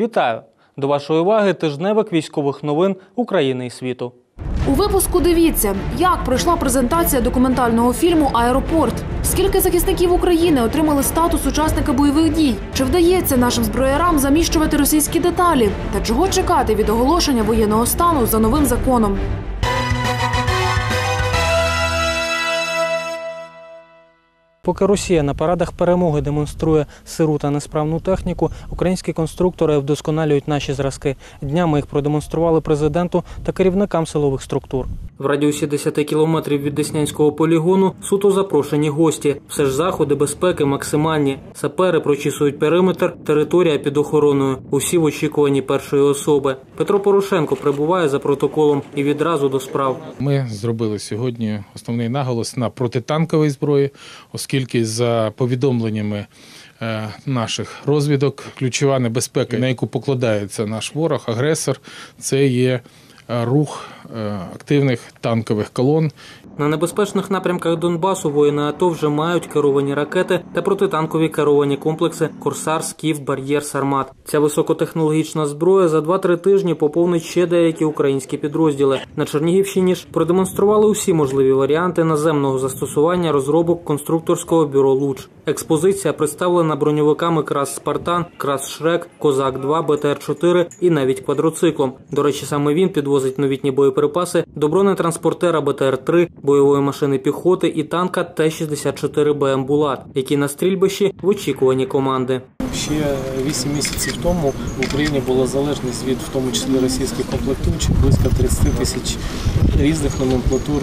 Вітаю! До вашої уваги тижневик військових новин України і світу. У випуску дивіться, як пройшла презентація документального фільму Аеропорт. Скільки захисників України отримали статус учасника бойових дій? Чи вдається нашим зброярам заміщувати російські деталі? Та чого чекати від оголошення воєнного стану за новим законом? Поки Росія на парадах перемоги демонструє сиру та несправну техніку, українські конструктори вдосконалюють наші зразки. Днями їх продемонстрували президенту та керівникам силових структур. В радіусі 10 кілометрів від Деснянського полігону суто запрошені гості. Все ж заходи безпеки максимальні. Сапери прочісують периметр, територія під охороною. Усі в очікуванні першої особи. Петро Порошенко прибуває за протоколом і відразу до справ. Ми зробили сьогодні основний наголос на протитанковій зброї, оскільки за повідомленнями е, наших розвідок ключова небезпека, на яку покладається наш ворог, агресор, це є е, рух активних танкових колон. На небезпечних напрямках Донбасу воїни АТО вже мають керовані ракети та протитанкові керовані комплекси Корсар, Скіф, Бар'єр, Сармат. Ця високотехнологічна зброя за 2-3 тижні поповнить ще деякі українські підрозділи. На Чернігівщині ж продемонстрували усі можливі варіанти наземного застосування розробок конструкторського бюро Луч. Експозиція представлена броньовиками Крас Спартан, Крас Шрек, Козак 2 БТР-4 і навіть квадроциклом. До речі, саме він підвозить новітні боєприпаси до бронетранспортера БТР-3, бойової машини піхоти і танка Т-64 БМ Булат, які на стрільбищі в очікуванні команди. Ще 8 місяців тому в Україні була залежність від, в тому числі російських комплектуючих, близько 30 тисяч різних номенклатур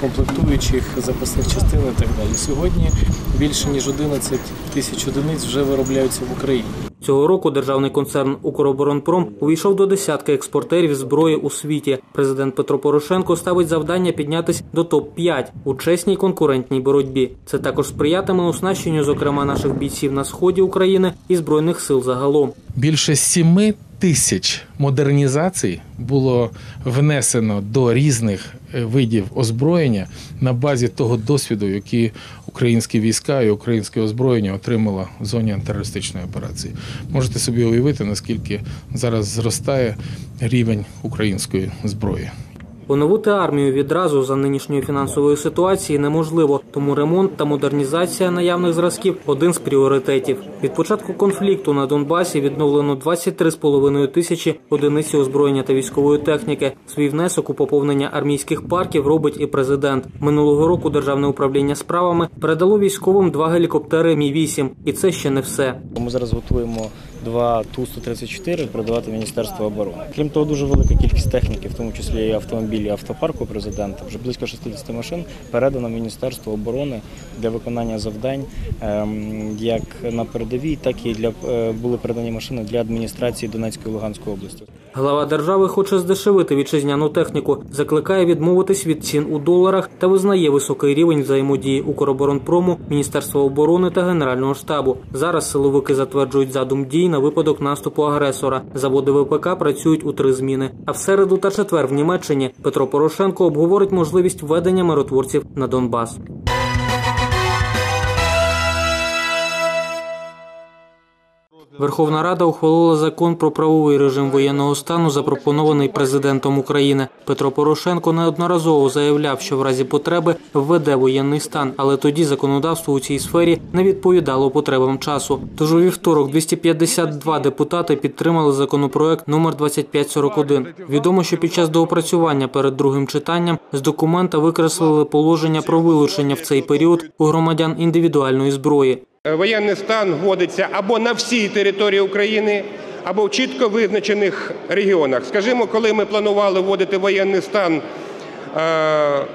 комплектуючих, запасних частин і так далі. Сьогодні більше ніж 11 тисяч одиниць вже виробляються в Україні. Цього року державний концерн «Укроборонпром» увійшов до десятки експортерів зброї у світі. Президент Петро Порошенко ставить завдання піднятись до топ-5 у чесній конкурентній боротьбі. Це також сприятиме оснащенню, зокрема наших бійців на сході України і збройних сил загалом. Більше 7 тисяч модернізацій було внесено до різних е, видів озброєння на базі того досвіду, який українські війська і українське озброєння отримало в зоні антитерористичної операції. Можете собі уявити, наскільки зараз зростає рівень української зброї. Оновити армію відразу за нинішньої фінансової ситуації неможливо, тому ремонт та модернізація наявних зразків один з пріоритетів. Від початку конфлікту на Донбасі відновлено 23,5 тисячі одиниці озброєння та військової техніки. Свій внесок у поповнення армійських парків робить і президент. Минулого року державне управління справами передало військовим два гелікоптери Мі 8 і це ще не все. Ми зараз готуємо два Ту-134 продавати Міністерство оборони. Крім того, дуже велика кількість техніки, в тому числі і автомобілі автопарку президента, вже близько 60 машин передано Міністерству оборони для виконання завдань ем, як на передовій, так і для е, були передані машини для адміністрації Донецької і Луганської області. Глава держави хоче здешевити вітчизняну техніку, закликає відмовитись від цін у доларах та визнає високий рівень взаємодії Укроборонпрому, Міністерства оборони та Генерального штабу. Зараз силовики затверджують задум дій на випадок наступу агресора. Заводи ВПК працюють у три зміни. А в середу та четвер в Німеччині Петро Порошенко обговорить можливість введення миротворців на Донбас. Верховна Рада ухвалила закон про правовий режим воєнного стану, запропонований президентом України. Петро Порошенко неодноразово заявляв, що в разі потреби введе воєнний стан, але тоді законодавство у цій сфері не відповідало потребам часу. Тож у вівторок 252 депутати підтримали законопроект номер 2541. Відомо, що під час доопрацювання перед другим читанням з документа викреслили положення про вилучення в цей період у громадян індивідуальної зброї. Воєнний стан вводиться або на всій території України, або в чітко визначених регіонах. Скажімо, коли ми планували вводити воєнний стан е,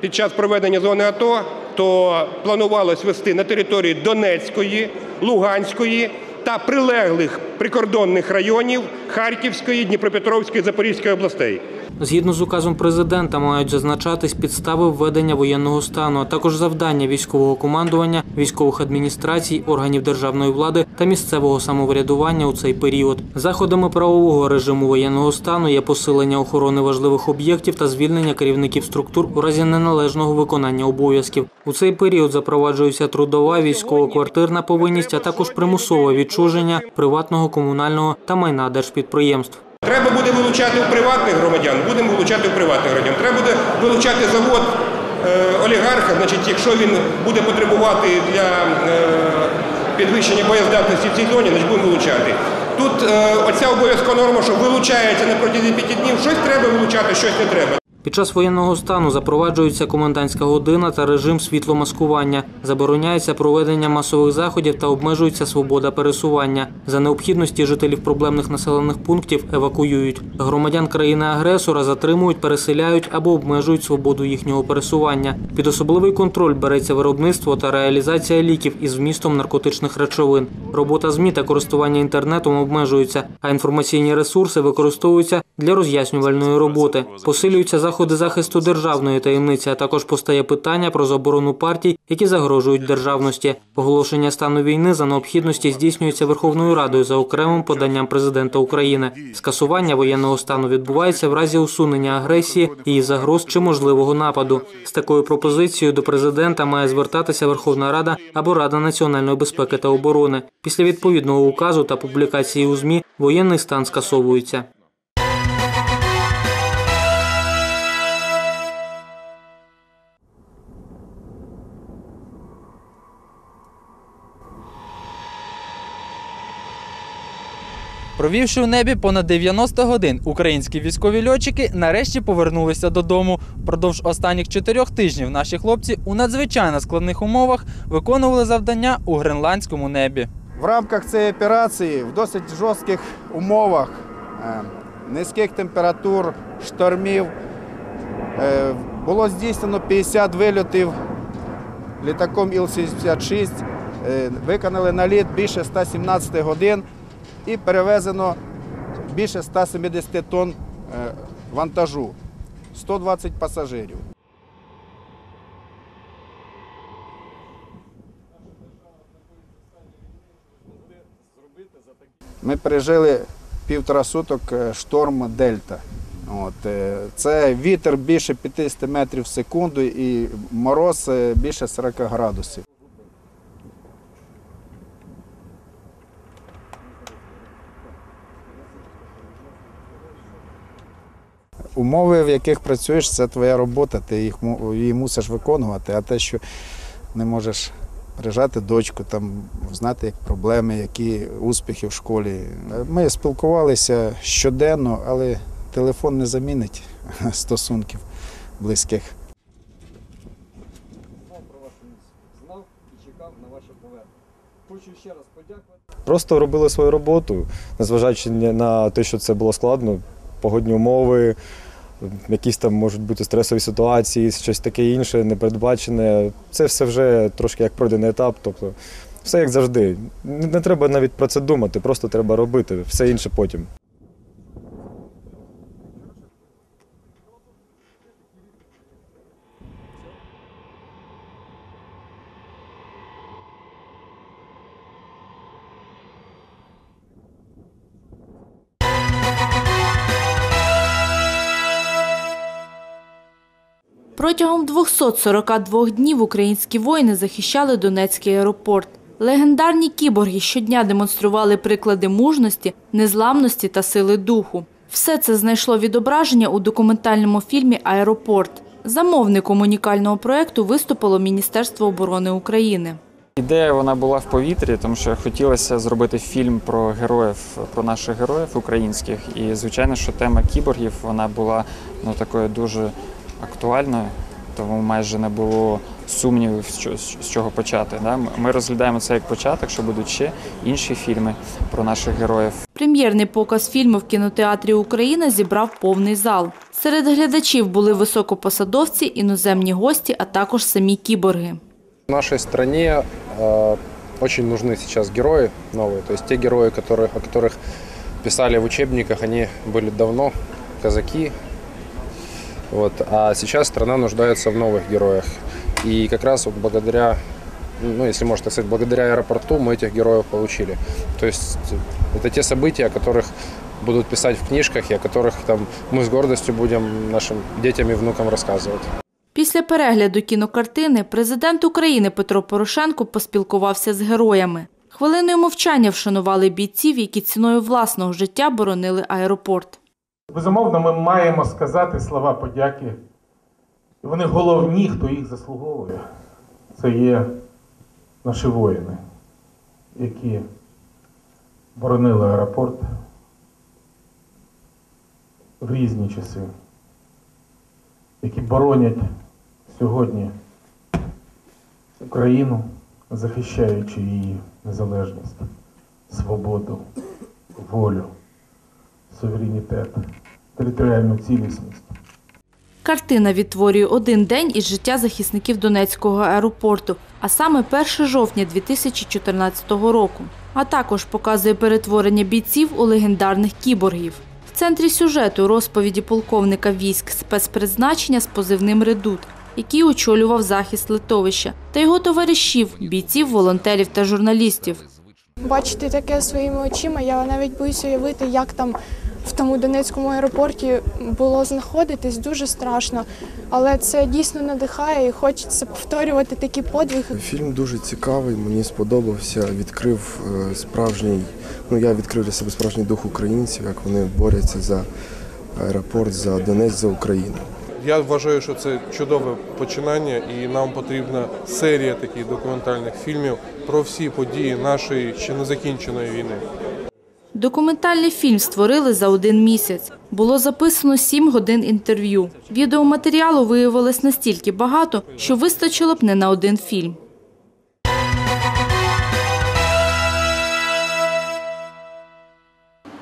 під час проведення зони АТО, то планувалось вести на території Донецької, Луганської та прилеглих прикордонних районів Харківської, Дніпропетровської, Запорізької областей. Згідно з указом президента, мають зазначатись підстави введення воєнного стану, а також завдання військового командування, військових адміністрацій, органів державної влади та місцевого самоврядування у цей період. Заходами правового режиму воєнного стану є посилення охорони важливих об'єктів та звільнення керівників структур у разі неналежного виконання обов'язків. У цей період запроваджується трудова, військово-квартирна повинність, а також примусове відчуження відчуження приватного, комунального та майна держпідприємств. Треба буде вилучати у приватних громадян, будемо вилучати у приватних громадян. Треба буде вилучати завод е, олігарха, значить, якщо він буде потребувати для е, підвищення боєздатності в цій зоні, значить будемо вилучати. Тут е, оця обов'язкова норма, що вилучається на протязі п'яти днів, щось треба вилучати, щось не треба. Під час воєнного стану запроваджується комендантська година та режим світломаскування. Забороняється проведення масових заходів та обмежується свобода пересування. За необхідності жителів проблемних населених пунктів евакуюють. Громадян країни-агресора затримують, переселяють або обмежують свободу їхнього пересування. Під особливий контроль береться виробництво та реалізація ліків із вмістом наркотичних речовин. Робота ЗМІ та користування інтернетом обмежуються, а інформаційні ресурси використовуються для роз'яснювальної роботи. Посилюються заходи захисту державної таємниці, а також постає питання про заборону партій, які загрожують державності. Оголошення стану війни за необхідності здійснюється Верховною Радою за окремим поданням президента України. Скасування воєнного стану відбувається в разі усунення агресії, її загроз чи можливого нападу. З такою пропозицією до президента має звертатися Верховна Рада або Рада національної безпеки та оборони. Після відповідного указу та публікації у ЗМІ воєнний стан скасовується. Провівши в небі понад 90 годин, українські військові льотчики нарешті повернулися додому. Впродовж останніх чотирьох тижнів наші хлопці у надзвичайно складних умовах виконували завдання у гренландському небі. В рамках цієї операції в досить жорстких умовах е, низьких температур, штормів е, було здійснено 50 вильотів літаком Іл-76. Е, Виконали наліт більше 117 годин і перевезено більше 170 тонн е, вантажу, 120 пасажирів. Ми пережили півтора суток е, шторм Дельта. От, е, це вітер більше 50 метрів в секунду і мороз більше 40 градусів. Умови, в яких працюєш, це твоя робота, ти їх її мусиш виконувати, а те, що не можеш прижати дочку, там, знати як проблеми, які успіхи в школі. Ми спілкувалися щоденно, але телефон не замінить стосунків близьких. Просто робили свою роботу, незважаючи на те, що це було складно, погодні умови, якісь там можуть бути стресові ситуації, щось таке інше, непередбачене. Це все вже трошки як пройдений етап. Тобто, все як завжди. Не треба навіть про це думати, просто треба робити, все інше потім. Протягом 242 днів українські воїни захищали Донецький аеропорт. Легендарні кіборги щодня демонстрували приклади мужності, незламності та сили духу. Все це знайшло відображення у документальному фільмі Аеропорт. Замовником унікального проєкту виступило Міністерство оборони України. Ідея вона була в повітрі, тому що хотілося зробити фільм про героїв, про наших героїв українських. І звичайно, що тема кіборгів вона була ну такою дуже актуальною, тому майже не було сумнівів, з чого- з чого почати. Да? Ми- Ми розглядаємо це як початок, що будуть ще інші фільми про наших героїв. Прем'єрний показ фільму в кінотеатрі Україна зібрав повний зал. Серед глядачів були високопосадовці, іноземні гості, а також самі кіборги. В нашей стране э, очень нужны сейчас герои новые. То есть те герои, которые, о которых писали в учебниках, они были давно, казаки. Вот. А сейчас страна нуждается в новых героях. И как раз вот благодаря, ну, если можно так сказать, благодаря аэропорту мы этих героев получили. То есть это те события, о которых будут писать в книжках и о которых там, мы с гордостью будем нашим детям и внукам рассказывать. Після перегляду кінокартини президент України Петро Порошенко поспілкувався з героями. Хвилиною мовчання вшанували бійців, які ціною власного життя боронили аеропорт. Безумовно, ми маємо сказати слова подяки. І вони головні, хто їх заслуговує. Це є наші воїни, які боронили аеропорт в різні часи, які боронять сьогодні Україну, захищаючи її незалежність, свободу, волю, суверенітет, територіальну цілісність. Картина відтворює один день із життя захисників Донецького аеропорту, а саме 1 жовтня 2014 року. А також показує перетворення бійців у легендарних кіборгів. В центрі сюжету розповіді полковника військ спецпризначення з позивним Редут, який очолював захист литовища, та його товаришів, бійців, волонтерів та журналістів. Бачити таке своїми очима, я навіть боюся уявити, як там в тому Донецькому аеропорті було знаходитись дуже страшно. Але це дійсно надихає і хочеться повторювати такі подвиги. Фільм дуже цікавий, мені сподобався. Відкрив е, справжній. Ну я відкрив для себе справжній дух українців, як вони борються за аеропорт, за Донець, за Україну. Я вважаю, що це чудове починання, і нам потрібна серія таких документальних фільмів про всі події нашої ще не закінченої війни. Документальний фільм створили за один місяць. Було записано сім годин інтерв'ю. Відеоматеріалу виявилось настільки багато, що вистачило б не на один фільм.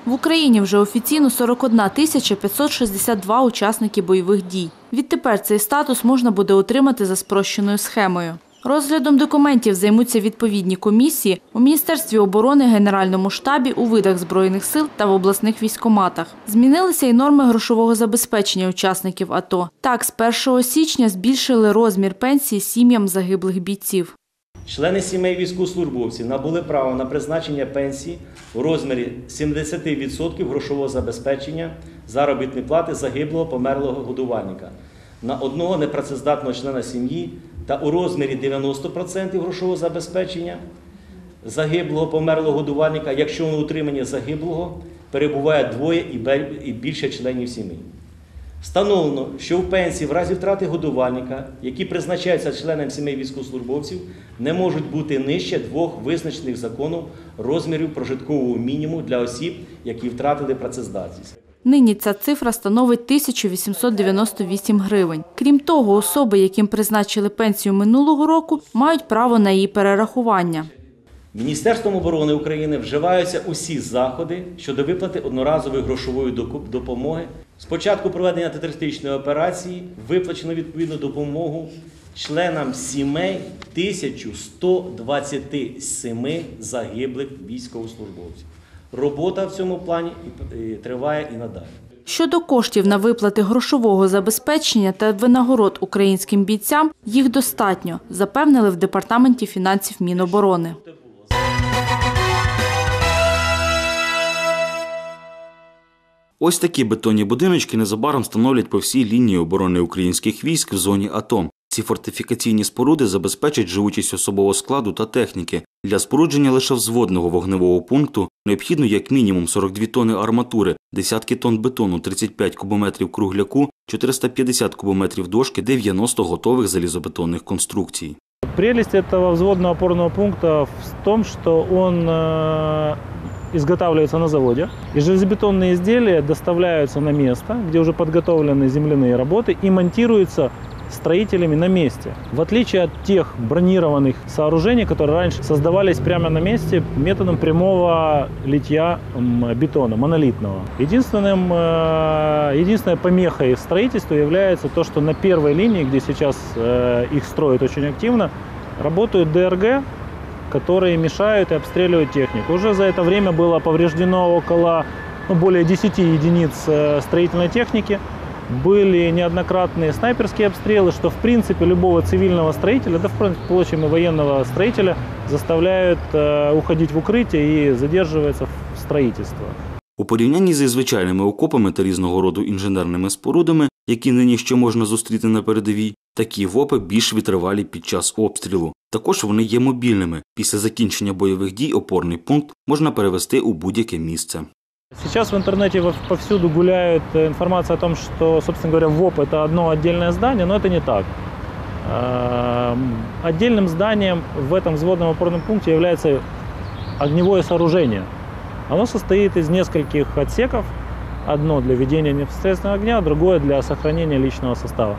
В Україні вже офіційно 41 тисяча 562 учасники бойових дій. Відтепер цей статус можна буде отримати за спрощеною схемою. Розглядом документів займуться відповідні комісії у Міністерстві оборони, Генеральному штабі, у видах Збройних сил та в обласних військоматах. Змінилися і норми грошового забезпечення учасників АТО. Так, з 1 січня збільшили розмір пенсії сім'ям загиблих бійців. Члени сімей військовослужбовців набули право на призначення пенсії у розмірі 70% грошового забезпечення заробітної плати загиблого померлого годувальника на одного непрацездатного члена сім'ї та у розмірі 90% грошового забезпечення загиблого померлого годувальника, якщо на утриманні загиблого перебуває двоє і більше членів сім'ї. Встановлено, що в пенсії в разі втрати годувальника, які призначаються членам сімей військовослужбовців, не можуть бути нижче двох визначених законом розмірів прожиткового мінімуму для осіб, які втратили працездатність. Нині ця цифра становить 1898 гривень. Крім того, особи, яким призначили пенсію минулого року, мають право на її перерахування. Міністерством оборони України вживаються усі заходи щодо виплати одноразової грошової допомоги. Початку проведення антитерористичної операції виплачено відповідну допомогу членам сімей 1127 загиблих військовослужбовців. Робота в цьому плані триває і надалі. Щодо коштів на виплати грошового забезпечення та винагород українським бійцям, їх достатньо, запевнили в Департаменті фінансів Міноборони. Ось такі бетонні будиночки незабаром встановлять по всій лінії оборони українських військ в зоні АТО. Ці фортифікаційні споруди забезпечать живучість особового складу та техніки. Для спорудження лише взводного вогневого пункту необхідно як мінімум 42 тонни арматури, десятки тонн бетону, 35 кубометрів кругляку, 450 кубометрів дошки, 90 готових залізобетонних конструкцій. Прелесть этого взводного опорного пункта в том, что он э, изготавливается на заводе, и железобетонные изделия доставляются на место, где уже подготовлены земляные работы и монтируются строителями на месте. В отличие от тех бронированных сооружений, которые раньше создавались прямо на месте методом прямого литья бетона, монолитного. Единственным, единственной помехой строительства является то, что на первой линии, где сейчас их строят очень активно, работают ДРГ, которые мешают и обстреливают технику. Уже за это время было повреждено около ну, более 10 единиц строительной техники. Были неоднократные снайперские обстрелы, что в принципе любого цивильного строителя, да впрочем и военного строителя, заставляют э, уходить в укрытие и задерживается в строительство. У порівнянні зі звичайними окопами та різного роду інженерними спорудами, які нині ще можна зустріти на передовій, такі ВОПи більш витривалі під час обстрілу. Також вони є мобільними. Після закінчення бойових дій опорний пункт можна перевести у будь-яке місце. Сейчас в интернете во- повсюду гуляет э, информация о том, что, собственно говоря, ВОП – это одно отдельное здание, но это не так. Эм, Отдельным зданием в этом взводном опорном пункте является огневое сооружение. Оно состоит из нескольких отсеков. Одно для ведения непосредственного огня, другое для сохранения личного состава.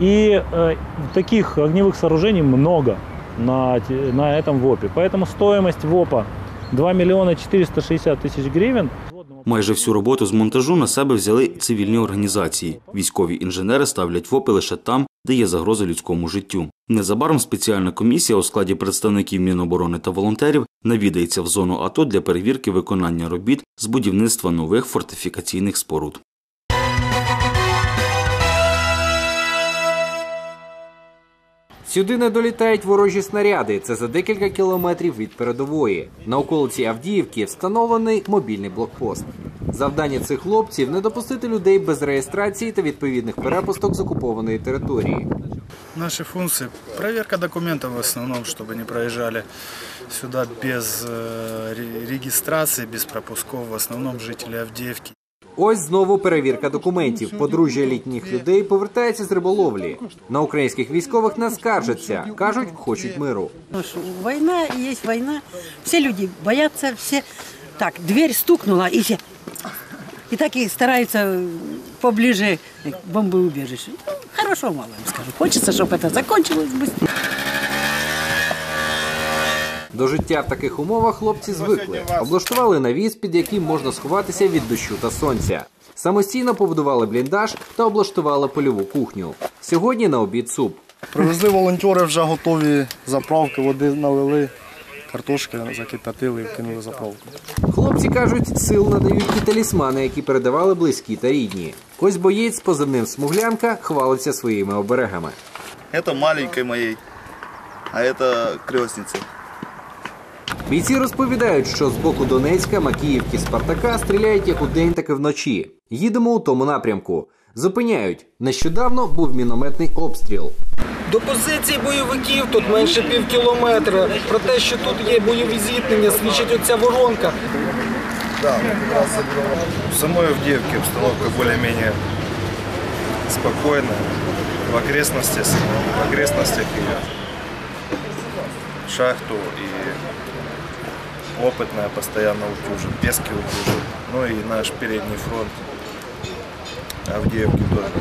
И э, таких огневых сооружений много на, те- на этом ВОПе. Поэтому стоимость ВОПа 2 миллиона 460 тысяч гривен. Майже всю роботу з монтажу на себе взяли цивільні організації. Військові інженери ставлять ВОПи лише там, де є загроза людському життю. Незабаром спеціальна комісія у складі представників Міноборони та волонтерів навідається в зону АТО для перевірки виконання робіт з будівництва нових фортифікаційних споруд. Сюди не долітають ворожі снаряди. Це за декілька кілометрів від передової. На околиці Авдіївки встановлений мобільний блокпост. Завдання цих хлопців не допустити людей без реєстрації та відповідних перепусток з окупованої території. Наши функции – проверка документов в основном, чтобы не проезжали сюда без э, ре- регистрации, без пропусков, в основном жители Авдеевки. Ось знову перевірка документів. Подружжя літніх людей повертається з риболовлі. На українських військових не скаржаться. кажуть, хочуть миру. Ну что, Война и есть война. Все люди боятся, все... Так, дверь стукнула, и все... И так и стараются поближе к бомбоубежищу. Ну, Хорошо, мало им скажу. Хочется, чтобы это закончилось быстрее. До життя в таких умовах хлопці звикли. Облаштували навіс, під яким можна сховатися від дощу та сонця. Самостійно побудували бліндаж та облаштували польову кухню. Сьогодні на обід суп. Привезли волонтери вже готові заправки, води налили, картошки закип'ятили і вкинули заправку. Хлопці кажуть, сил надають і талісмани, які передавали близькі та рідні. Ось боєць з позивним смуглянка хвалиться своїми оберегами. Это маленькой моей, а это крестница. Бійці розповідають, що з боку Донецька, Макіївки, Спартака стріляють як удень, так і вночі. Їдемо у тому напрямку. Зупиняють. Нещодавно був мінометний обстріл. До позиції бойовиків тут менше пів кілометра. Про те, що тут є бойові зіткнення, свідчить оця воронка. В самой Авдеевке обстановка более-менее спокойная. В окрестностях, в окрестностях шахту и опытная постоянно утюжит, пески утюжит. Ну и наш передний фронт Авдеевки тоже.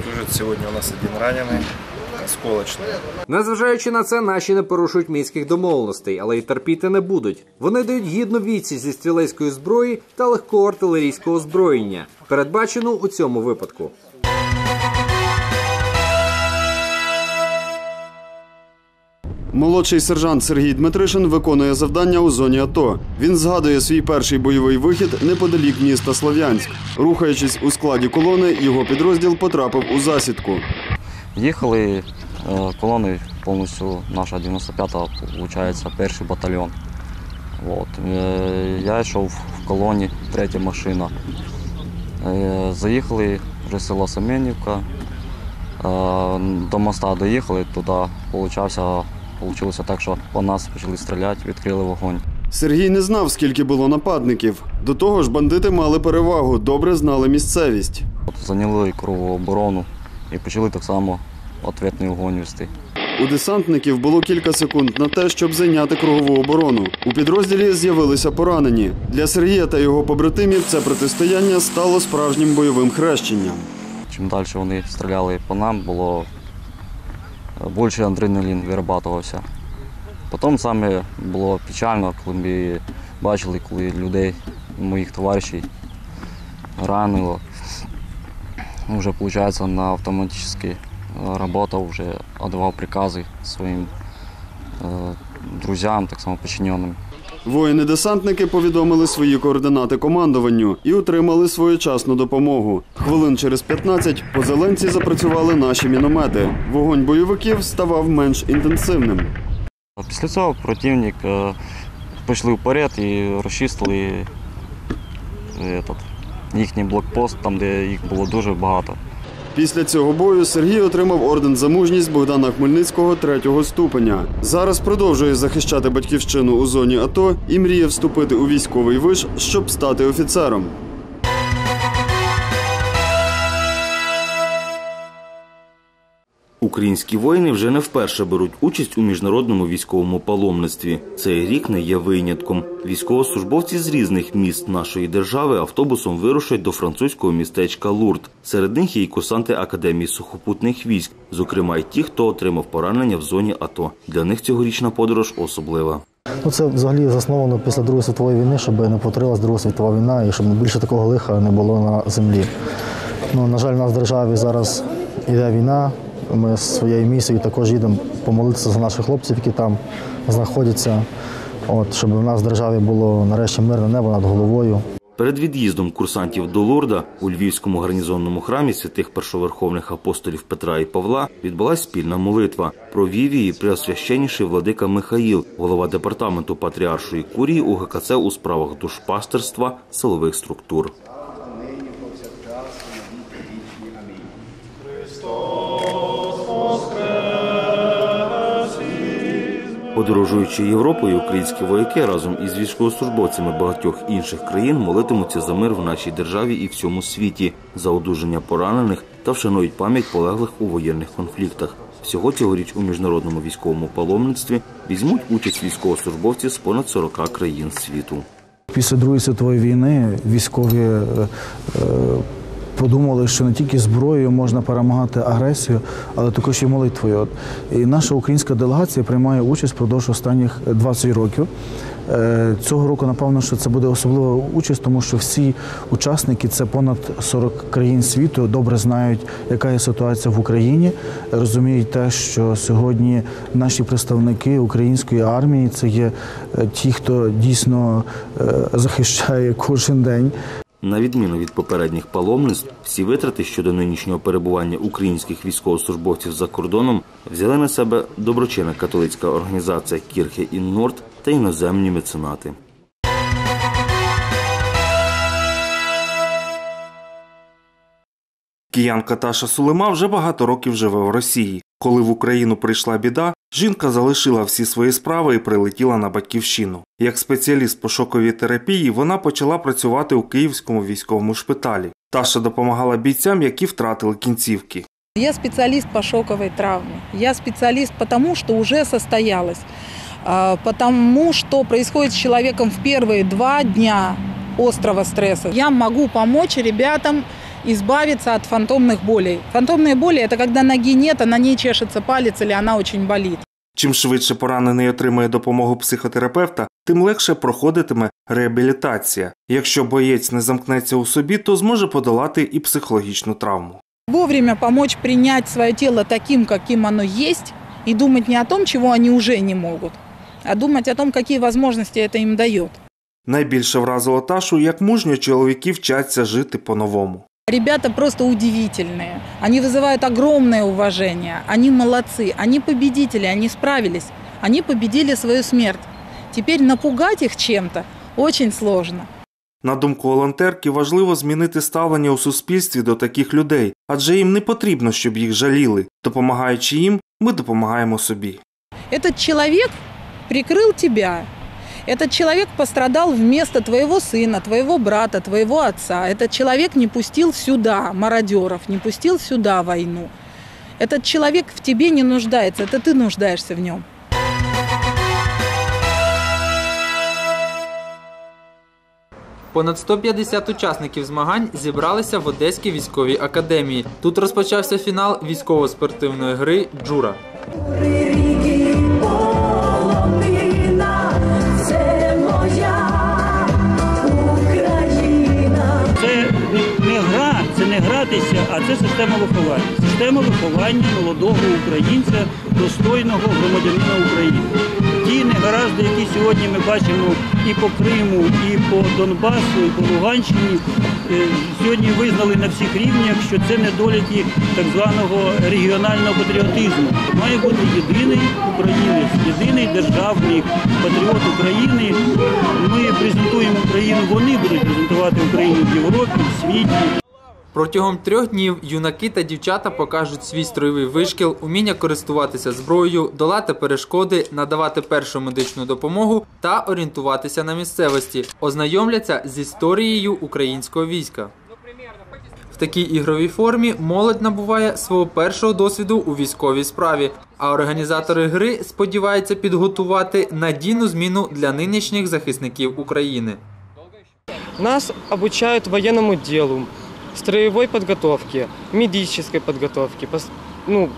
Утюжит сегодня у нас один раненый, осколочный. Незважаючи на це, наші не порушують мінських домовленостей, але й терпіти не будуть. Вони дають гідну відсіч зі стрілецької зброї та легкого артилерійського озброєння, передбачену у цьому випадку. Молодший сержант Сергій Дмитришин виконує завдання у зоні АТО. Він згадує свій перший бойовий вихід неподалік міста Слов'янськ. Рухаючись у складі колони, його підрозділ потрапив у засідку. Їхали е, колони повністю наша 95-та, виходить, перший батальйон. От. Е, Я йшов в колоні, третя машина. Е, Заїхали вже село Семенівка. До моста доїхали, туди получався, получилося так, що по нас почали стріляти, відкрили вогонь. Сергій не знав, скільки було нападників. До того ж, бандити мали перевагу, добре знали місцевість. От Зайняли кругову оборону і почали так само ответний вогонь вести. У десантників було кілька секунд на те, щоб зайняти кругову оборону. У підрозділі з'явилися поранені. Для Сергія та його побратимів це протистояння стало справжнім бойовим хрещенням. Чим далі вони стріляли по нам, було більше адреналін вирабатувався. Потім саме було печально, коли ми бачили, коли людей, моїх товаришів ранило. Вже, виходить, на автоматичній робота, вже віддавав прикази своїм е, друзям, так само підчиненим. Воїни-десантники повідомили свої координати командуванню і отримали своєчасну допомогу. Хвилин через 15 по зеленці запрацювали наші міномети. Вогонь бойовиків ставав менш інтенсивним. Після цього противник е, пішли вперед і розчистили е, їхній блокпост, там де їх було дуже багато. Після цього бою Сергій отримав орден за мужність Богдана Хмельницького третього ступеня. Зараз продовжує захищати батьківщину у зоні АТО і мріє вступити у військовий виш, щоб стати офіцером. Українські воїни вже не вперше беруть участь у міжнародному військовому паломництві. Цей рік не є винятком. Військовослужбовці з різних міст нашої держави автобусом вирушать до французького містечка Лурд. Серед них є й курсанти Академії сухопутних військ, зокрема й ті, хто отримав поранення в зоні АТО. Для них цьогорічна подорож особлива. Ну, це взагалі засновано після Другої світової війни, щоб не повторилась Друга світова війна і щоб більше такого лиха не було на землі. Ну, на жаль, у нас в державі зараз йде війна. Ми з своєю місією також їдемо помолитися за наших хлопців, які там знаходяться. От, щоб у нас в державі було нарешті мирне небо над головою. Перед від'їздом курсантів до Лурда у Львівському гарнізонному храмі святих першоверховних апостолів Петра і Павла відбулася спільна молитва. Провів її преосвященніший владика Михаїл, голова департаменту патріаршої курії УГКЦ у справах душпастерства силових структур. Подорожуючи Європою, українські вояки разом із військовослужбовцями багатьох інших країн молитимуться за мир в нашій державі і всьому світі, за одужання поранених та вшанують пам'ять полеглих у воєнних конфліктах. Всього цьогоріч у міжнародному військовому паломництві візьмуть участь військовослужбовці з понад 40 країн світу. Після Другої світової війни військові е, е, подумали, що не тільки зброєю можна перемагати агресію, але також і молитвою. І наша українська делегація приймає участь впродовж останніх 20 років. Е, Цього року, напевно, що це буде особлива участь, тому що всі учасники, це понад 40 країн світу, добре знають, яка є ситуація в Україні, розуміють те, що сьогодні наші представники української армії це є е, ті, хто дійсно е, захищає кожен день. На відміну від попередніх паломництв, всі витрати щодо нинішнього перебування українських військовослужбовців за кордоном взяли на себе доброчинна католицька організація Кірхе ін Норд та іноземні меценати. Киянка Таша Сулима вже багато років живе в Росії. Коли в Україну прийшла біда, жінка залишила всі свої справи і прилетіла на батьківщину. Як спеціаліст по шоковій терапії, вона почала працювати у Київському військовому шпиталі. Таша допомагала бійцям, які втратили кінцівки. Я специалист по шоковой травме. Я специалист потому, что уже состоялось. А, Потому что происходит с человеком в первые два дня острого стресса. Я могу помочь ребятам избавиться от фантомных болей. Фантомные боли – это когда ноги нет, а на ней чешется палец или она очень болит. Чим швидше поранений отримає допомогу психотерапевта, тим легше проходитиме реабілітація. Якщо боєць не замкнеться у собі, то зможе подолати і психологічну травму. Вовремя помочь принять свое тело таким, каким оно есть, и думать не о том, чего они уже не могут, а думать о том, какие возможности это им дает. Найбільше вразило Ташу, як мужньо чоловіки вчаться жити по-новому. Ребята просто удивительные. Они вызывают огромное уважение. Они молодцы. Они победители. Они справились. Они победили свою смерть. Теперь напугать их чем-то очень сложно. На думку волонтерки, важливо змінити ставлення у суспільстві до таких людей, адже їм не потрібно, щоб їх жаліли. Допомагаючи їм, ми допомагаємо собі. Этот человек прикрыл тебя. Этот человек пострадал вместо твоего сына, твоего брата, твоего отца. Этот человек не пустил сюда мародеров, не пустил сюда войну. Этот человек в тебе не нуждается, это ты нуждаешься в нем. Понад 150 учасників змагань зібралися в Одеській військовій академії. Тут розпочався фінал військово-спортивної гри Джура. Це система виховання. Система виховання молодого українця, достойного громадянина України. Ті негаразди, які сьогодні ми бачимо і по Криму, і по Донбасу, і по Луганщині, е, сьогодні визнали на всіх рівнях, що це недоліки так званого регіонального патріотизму. Має бути єдиний українець, єдиний державний патріот України. Ми презентуємо Україну, вони будуть презентувати Україну в Європі, в світі. Протягом трьох днів юнаки та дівчата покажуть свій строєвий вишкіл, уміння користуватися зброєю, долати перешкоди, надавати першу медичну допомогу та орієнтуватися на місцевості, ознайомляться з історією українського війська. В такій ігровій формі молодь набуває свого першого досвіду у військовій справі, а організатори гри сподіваються підготувати надійну зміну для нинішніх захисників України. Нас обучают военному делу, строевой подготовки, медической подготовки, Ну,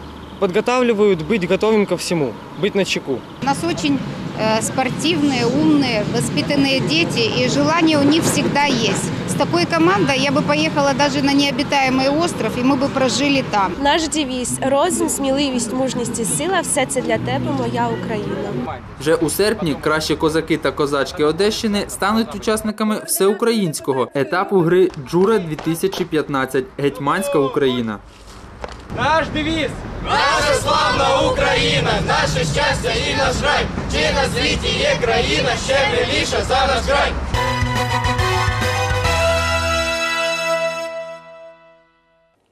подготавливают быть готовым ко всему, быть на чеку. У нас очень э, спортивные, умные, воспитанные дети, и желание у них всегда есть. С такой командой я бы поехала даже на необитаемый остров, и мы бы прожили там. Наш девіз розум, сміливість, мужність і сила все це для тебе, моя Україна. Вже у серпні кращі козаки та козачки Одещини стануть учасниками всеукраїнського етапу гри Джура 2015 Гетьманська Україна. Наш девіз! Наша славна Україна, наше щастя і наш рай. Чи на світі є країна, ще миліша за наш край.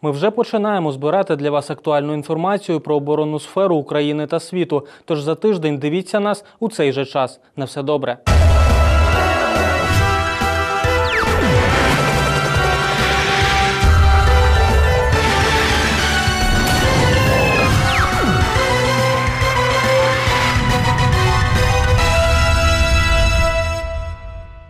Ми вже починаємо збирати для вас актуальну інформацію про оборонну сферу України та світу. Тож за тиждень дивіться нас у цей же час. На все добре.